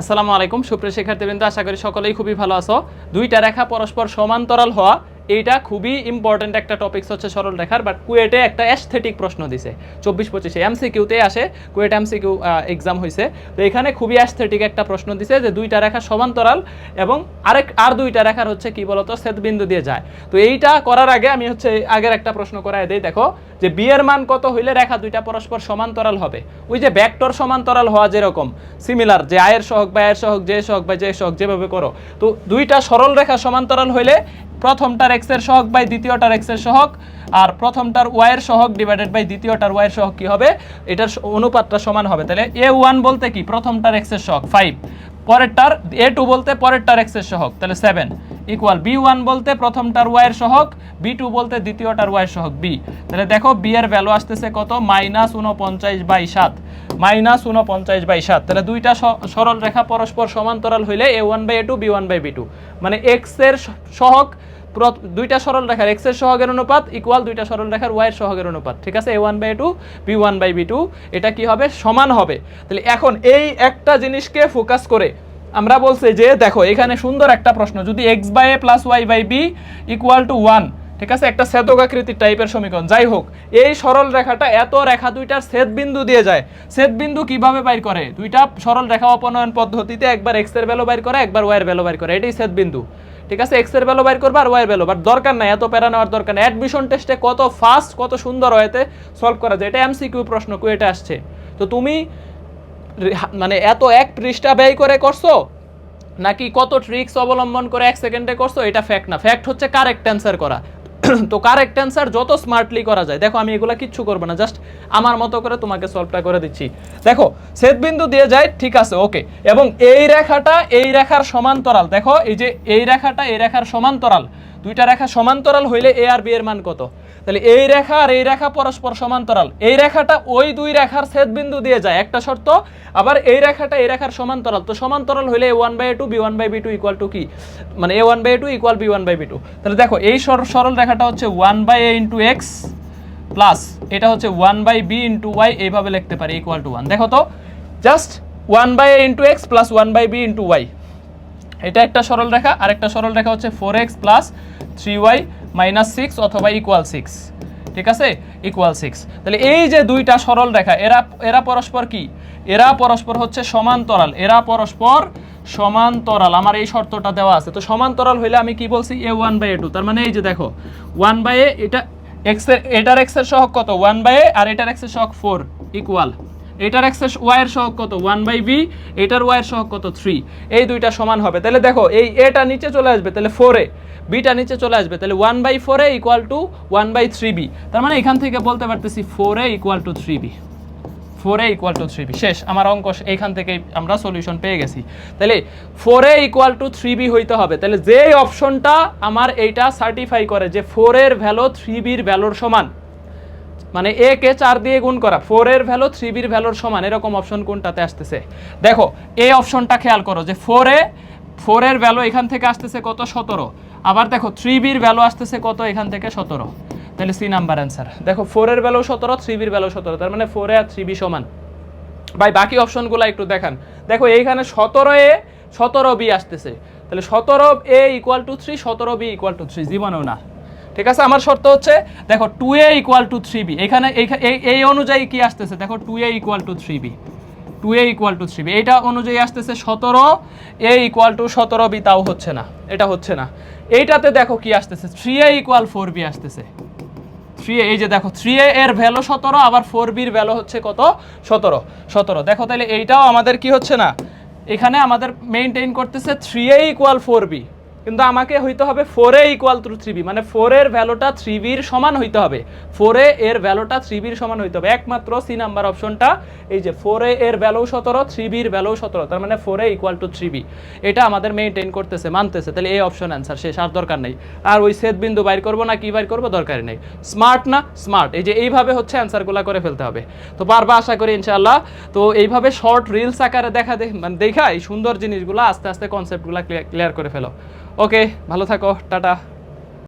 আসসালামু আলাইকুম, সুপ্রিয় শিক্ষার্থীবৃন্দ, আশা করি সকলেই খুবই ভালো আছো। দুইটা রেখা পরস্পর সমান্তরাল হওয়া এইটা খুবই ইম্পর্টেন্ট একটা টপিকস হচ্ছে সরল রেখার বাট কুয়েটে একটা অ্যাস্থেটিক প্রশ্ন দিছে। চব্বিশ পঁচিশে এমসিকিউতে আসে কুয়েট এমসিকিউ এক্সাম হয়েছে তো এখানে খুবই অ্যাস্থেটিক একটা প্রশ্ন দিছে যে দুইটা রেখা সমান্তরাল এবং আরেক, আর দুইটা রেখার হচ্ছে কি বলতো বিন্দু দিয়ে যায়। তো এইটা করার আগে আমি হচ্ছে আগের একটা প্রশ্ন করাই দেই, দেখো, যে বিয়ের মান কত হইলে রেখা দুইটা পরস্পর সমান্তরাল হবে? ওই যে ভেক্টর সমান্তরাল হওয়া যেরকম সিমিলার যে আয়ের সহগ বা আয়ের সহক যে সহগ বা যে সহগ, যেভাবে করো। তো দুইটা সরল রেখা সমান্তরাল হইলে প্রথমটার এক্সের সহগ বাই দ্বিতীয়টার এক্সের সহগ, আর প্রথমটার ওয়াই এর সহগ ডিভাইডেড বাই দ্বিতীয়টার ওয়াই এর সহগ কি হবে? এটার অনুপাতটা সমান হবে। তাহলে এ ওয়ান বলতে কি? প্রথমটার এক্সের সহগ ফাইভ পরেরটার এ টু বলতে পরেরটার এক্সের সহগ, তাহলে সেভেন ইকুয়াল বি ওয়ান বলতে প্রথমটার ওয়াই এর সহগ বি টু বলতে দ্বিতীয়টার ওয়াই এর সহগ বি তাহলে দেখো বি এর ভ্যালু আসতেছে কত? মাইনাস উনপঞ্চাশ বাই সাত। মাইনাস উনপঞ্চাশ বাই সাত। তাহলে দুইটা সরল রেখা পরস্পর সমান্তরাল হইলে A one by A two B one by B two মানে এক্সের স- সহগ প্র- দুইটা সরল রেখার এক্সের সহগের অনুপাত ইকুয়াল দুইটা সরল রেখার ওয়াই এর সহগের অনুপাত, ঠিক আছে? A one by two B one by B two এটা কি হবে? সমান হবে। তাহলে এখন এই একটা জিনিসকে ফোকাস করে আমরা বলছি যে, দেখো, এখানে সুন্দর একটা প্রশ্ন। যদি X by A plus Y by B equal to one ঠিক আছে? একটা ছেদকাকৃতির টাইপের সমীকরণ। যাই হোক, এই সরল রেখাটা এত রেখা দুইটার ছেদ বিন্দু দিয়ে যায়। ছেদ বিন্দু কীভাবে বাইর করে? দুইটা সরল রেখা অপনয়ন পদ্ধতিতে একবার এক্সের ভ্যালু বাইর করে, একবার ওয়াই এর ভ্যালু বাইর করে। এটাই ছেদ বিন্দু। ঠিক আছে এক্সের ভ্যালু বাইর করবে আর ওয়াই এর ভ্যালু বাট দরকার নাই, এত প্যারা নেওয়ার দরকার নাই। অ্যাডমিশন টেস্টে কত ফাস্ট কত সুন্দর হয়েতে সলভ করা যায়। এটা এমসিকিউ প্রশ্ন কুয়েটে আসছে। তো তুমি মানে এত এক পৃষ্ঠা ব্যয় করে করছ, নাকি কত ট্রিক্স অবলম্বন করে এক সেকেন্ডে করছ, এটা ফ্যাক্ট না। ফ্যাক্ট হচ্ছে কারেক্ট অ্যান্সার করা। তো কারেক্ট অ্যান্সার যত স্মার্টলি করা যায়। দেখো, আমি এগুলা কিচ্ছু করব না জাস্ট আমার মতো করে তোমাকে সলভটা করে দিচ্ছি। দেখো বিন্দু দিয়ে যায়, ঠিক আছে ওকে এবং এই রেখাটা এই রেখার সমান্তরাল। দেখো, এই যে এই রেখাটা এই রেখার সমান্তরাল। দুইটা রেখা সমান্তরাল হইলে এ আর বি এর মান কত? তাহলে এই রেখা আর এই রেখা পরস্পর সমান্তরাল। এই রেখাটা ওই দুই রেখার বিন্দু দিয়ে যায়, একটা শর্ত, আবার এই রেখাটা এই রেখার সমান্তরাল। তো সমান্তরাল হইলে A one by two B one by B two equal to কি? মানে A one by two equal B one by B two তাহলে দেখো, এই সর- সরল রেখাটা হচ্ছে one by A into X plus এটা হচ্ছে one by B into Y এইভাবে লিখতে পারি ইকুয়াল টু ওয়ান দেখো তো just one by A into X plus one by B into Y এটা একটা সরল রেখা আর একটা সরল রেখা হচ্ছে four X plus three Y minus six অথবা ইকুয়াল সিক্স ঠিক আছে? ইকুয়াল সিক্স তাহলে এই যে দুইটা সরল রেখা, এরা এরা পরস্পর কি? এরা পরস্পর হচ্ছে সমান্তরাল। এরা পরস্পর সমান্তরাল। আমার এই শর্তটা দেওয়া আছে। তো সমান্তরাল হইলে আমি কি বলছি? A one by A two তার মানে এই যে দেখো ওয়ান বাই এ এটা এক্সের এটার এক্সের সহক কত? ওয়ান বাই এ আর এটার এক্সের সহগ ফোর ইকুয়াল এটার এক্সেস ওয়াইয়ের সহগ কত? ওয়ান বাই বি এটার ওয়াইয়ের সহগ কত? থ্রি এই দুইটা সমান হবে। তাহলে দেখো, এই এটা নিচে চলে আসবে, তাহলে ফোরে বিটা নিচে চলে আসবে, তাহলে one by four A equal to one by three B তার মানে এখান থেকে বলতে পারতেছি four A equal to three B four A equal to three B শেষ, আমার অঙ্ক এইখান থেকেই আমরা সলিউশন পেয়ে গেছি। তাহলে four A equal to three B হইতে হবে। তাহলে যে অপশনটা আমার এইটা সার্টিফাই করে যে ফোর এর ভ্যালু থ্রি বির ভ্যালুর সমান। মানে এ কে চার দিয়ে গুণ করা ফোর এর ভ্যালু থ্রি বির ভ্যালুর সমান, এরকম অপশন কোনটাতে আসতেছে? দেখো এই অপশনটা খেয়াল করো যে ফোর এ ফোর এর ভ্যালু এখান থেকে আসতেছে কত? সতেরো। আবার দেখো থ্রি বির ভ্যালু আসতেছে কত? এখান থেকে সতেরো। তাহলে সি নাম্বার অ্যান্সার দেখো ফোর এর ভ্যালু সতেরো থ্রি বির ভ্যালু সতেরো, তার মানে ফোর এ আর থ্রি বি সমান। ভাই, বাকি অপশনগুলো একটু দেখান। দেখো, এইখানে সতেরো এ সতেরো বি আসতেছে। তাহলে সতেরো এ ইকুয়াল টু থ্রি সতেরো বি ইকুয়াল টু থ্রি জীবনেও না। ঠিক আছে? আমার শর্ত হচ্ছে, দেখো two A equal to three B এখানে এই অনুযায়ী কি আসতেছে? দেখো two A equal to three B two A equal to three B এইটা অনুযায়ী আসতেছে সতেরো এ ইকুয়াল টু সতেরো বি তাও হচ্ছে না। এটা হচ্ছে না। এইটাতে দেখো কি আসতেছে? Three A equal four B আসতেছে। থ্রি এ এই যে দেখো থ্রি এ এর ভ্যালু সতেরো, আবার ফোর বির ভ্যালু হচ্ছে কত? সতেরো। সতেরো। দেখো তাহলে এইটাও আমাদের কি হচ্ছে না? এখানে আমাদের মেনটেন করতেছে three A equal four B কিন্তু আমাকে হইতে হবে four equal to three B মানে ফোর এর ভ্যালুটা থ্রি বির সমান হইতে হবে। ফোর এর ভ্যালুটা থ্রি বির সমান হইতে হবে। একমাত্র সি নাম্বার অপশনটা এই যে ফোর এর ভ্যালু সতেরো থ্রি বির ভ্যালু সতেরো, তার মানে four equal to three B এটা আমাদের মেনটেন করতেছে, মানতেছে। তাহলে এই অপশন অ্যান্সার শেষ, আর দরকার নেই। আর ওই সেট বিন্দু বাইর করব না, কি বাইর করব? দরকারই নেই। স্মার্ট না? স্মার্ট এই যে এইভাবে হচ্ছে অ্যান্সারগুলো করে ফেলতে হবে। তো পারবা আশা করি ইনশাল্লাহ তো এইভাবে শর্ট রিলস আকারে দেখা মানে দেখা এই সুন্দর জিনিসগুলো, আস্তে আস্তে কনসেপ্টগুলো ক্লিয়ার করে ফেলো। ওকে ভালো থাকো টাটা।